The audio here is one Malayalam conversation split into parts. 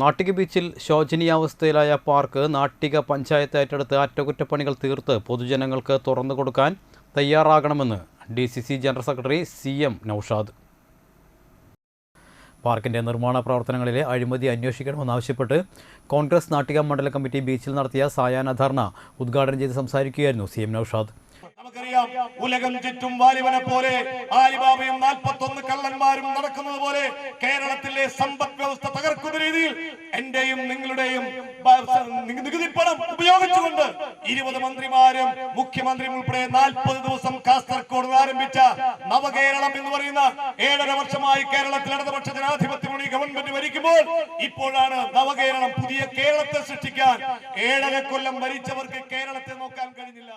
നാട്ടിക ബീച്ചിൽ ശോചനീയാവസ്ഥയിലായ പാർക്ക് നാട്ടിക പഞ്ചായത്ത് ഏറ്റെടുത്ത് അറ്റകുറ്റപ്പണികൾ തീർത്ത് പൊതുജനങ്ങൾക്ക് തുറന്നു കൊടുക്കാൻ തയ്യാറാകണമെന്ന് D C C general secretary C M Naushad. പാർക്കിന്റെ നിർമ്മാണ പ്രവർത്തനങ്ങളിലെ അഴിമതി അന്വേഷിക്കണമെന്നാവശ്യപ്പെട്ട് കോൺഗ്രസ് നാട്ടിക മണ്ഡല കമ്മിറ്റി ബീച്ചിൽ നടത്തിയ സായാഹ്ന ധർണ ഉദ്ഘാടനം ചെയ്ത് സംസാരിക്കുകയായിരുന്നു സി എം നൌഷാദ്. നമുക്കറിയാം ഉലകം ചുറ്റും വാലിബനെ പോലെ ആലിബാബയും നാൽപ്പത്തൊന്ന് കള്ളന്മാരും നടക്കുന്നത് പോലെ കേരളത്തിലെ സമ്പദ് വ്യവസ്ഥ തകർക്കുന്ന രീതിയിൽ എന്റെയും നിങ്ങളുടെയും നികുതി പണം ഉപയോഗിച്ചുകൊണ്ട് ഇരുപത് മന്ത്രിമാരും മുഖ്യമന്ത്രിയും ഉൾപ്പെടെ നാൽപ്പത് ദിവസം കാസർഗോഡ് ആരംഭിച്ച നവകേരളം എന്ന് പറയുന്ന ഏഴര വർഷമായി കേരളത്തിൽ ഇടതുപക്ഷ ജനാധിപത്യ മുന്നണി ഗവൺമെന്റ് ഭരിക്കുമ്പോൾ ഇപ്പോഴാണ് നവകേരളം പുതിയ കേരളത്തെ സൃഷ്ടിക്കാൻ ഏഴര കൊല്ലം ഭരിച്ചവർക്ക് കേരളത്തെ നോക്കാൻ കഴിഞ്ഞില്ല.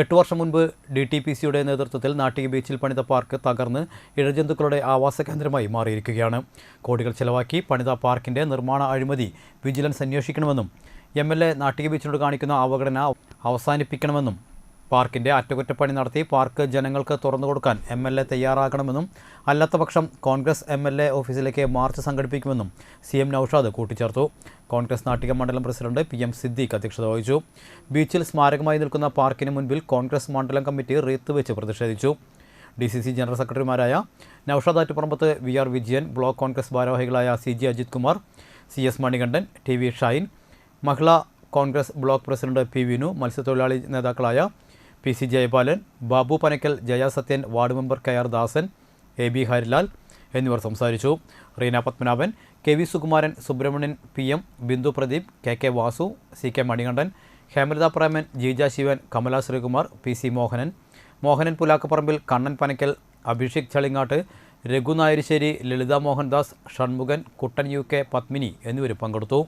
എട്ട് വർഷം മുൻപ് ഡി ടി പി സിയുടെ നേതൃത്വത്തിൽ നാട്ടിക ബീച്ചിൽ പണിത പാർക്ക് തകർന്ന് ഇഴജന്തുക്കളുടെ ആവാസ കേന്ദ്രമായി മാറിയിരിക്കുകയാണ്. കോടികൾ ചെലവാക്കി പണിത പാർക്കിന്റെ നിർമ്മാണ അഴിമതി വിജിലൻസ് അന്വേഷിക്കണമെന്നും എം എൽ എ നാട്ടിക ബീച്ചിനോട് കാണിക്കുന്ന അവഗണന അവസാനിപ്പിക്കണമെന്നും പാർക്കിന്റെ അറ്റകുറ്റപ്പണി നടത്തി പാർക്ക് ജനങ്ങൾക്ക് തുറന്നു കൊടുക്കാൻ എം എൽ എ തയ്യാറാകണമെന്നും അല്ലാത്തപക്ഷം കോൺഗ്രസ് എം എൽ എ ഓഫീസിലേക്ക് മാർച്ച് സംഘടിപ്പിക്കുമെന്നും സി എം നൌഷാദ് കൂട്ടിച്ചേർത്തു. കോൺഗ്രസ് നാട്ടിക മണ്ഡലം പ്രസിഡന്റ് പി എം സിദ്ദീഖ് അധ്യക്ഷത വഹിച്ചു. ബീച്ചിൽ സ്മാരകമായി നിൽക്കുന്ന പാർക്കിന് മുൻപിൽ കോൺഗ്രസ് മണ്ഡലം കമ്മിറ്റി റീത്ത് വെച്ച് പ്രതിഷേധിച്ചു. ഡി സി സി ജനറൽ സെക്രട്ടറിമാരായ Naushad Attuparambath V R Vijayan block Congress ഭാരവാഹികളായ C G Ajith Kumar C S Manikandan T V Shine Mahila Congress block president P Vinu മത്സ്യത്തൊഴിലാളി നേതാക്കളായ P C Jayapalan Babu Panakkal Jaya Sathyan ward member K R Dasan A B Harilal എന്നിവർ സംസാരിച്ചു. Reena Padmanabhan K V Sukumaran Subramanian P M Bindu Pradeep K K Vasu C K Manikandan Hemalatha Preman Jeeja Sivan Kamala Sreekumar P C Mohanan. Mohanan Pulakkaparambil Kannan Panakkal Abhishek Chalingattu Raghu Nayarissery Lalitha Mohandas Shanmukhan Kuttan U K Padmini എന്നിവർ പങ്കെടുത്തു.